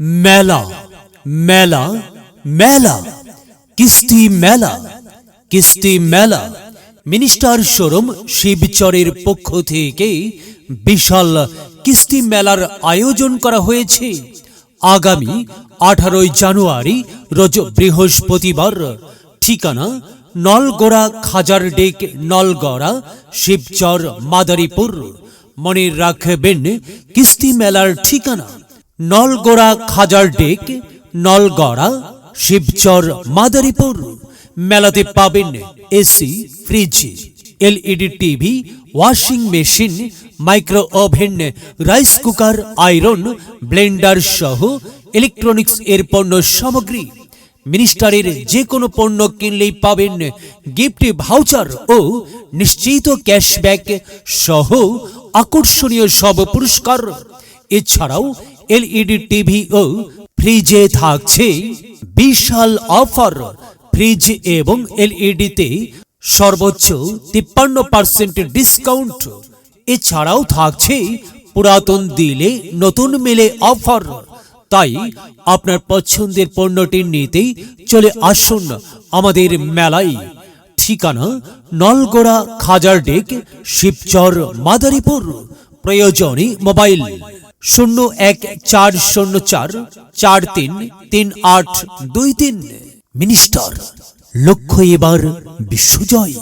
মেলা মেলা মেলা, কিস্তি মেলা কিস্তি মেলা। মিনিস্টার শোরুম শিবচরের পক্ষ থেকে বিশাল কিস্তি মেলার আয়োজন করা হয়েছে। আগামী আঠারোই জানুয়ারি, রোজ বৃহস্পতিবার, ঠিকানা নলগোড়া খাজার ডেক, নলগড়া, শিবচর, মাদারীপুর। মনে রাখবেন, কিস্তি মেলার ঠিকানা নলগোড়া খাজার ডেক, নলগড়া, শিবচর, মাদারীপুর। মেলাতে পাবেন AC, fridge, LED TV, washing machine, micro oven, rice cooker, iron, blender সহ ইলেকট্রনিক্স এর পণ্য সামগ্রী। মিনিস্টারের যে কোনো পণ্য কিনলেই পাবেন গিফট ভাউচার ও নিশ্চিত ক্যাশব্যাক সহ আকর্ষণীয় সব পুরস্কার। এছাড়াও এলইডি টিভি ও ফ্রিজে থাকছে বিশাল অফার ফ্রিজ এবং এলইডিতে সর্বোচ্চ তিপ্পান্ন পার্সেন্ট ডিসকাউন্ট এছাড়াও থাকছে পুরাতন দিলে নতুন মেলে অফার তাই আপনার পছন্দের পণ্যটি নিতেই চলে আসুন আমাদের মেলায়। ঠিকানা নলগোড়া খাজার ডেক, শিবচর, মাদারীপুর। প্রয়োজনে মোবাইল শূন্য এক চার শূন্য চার চার তিন তিন আট, দুই তিন। মিনিস্টার, লক্ষ্য এবার বিশ্বজয়।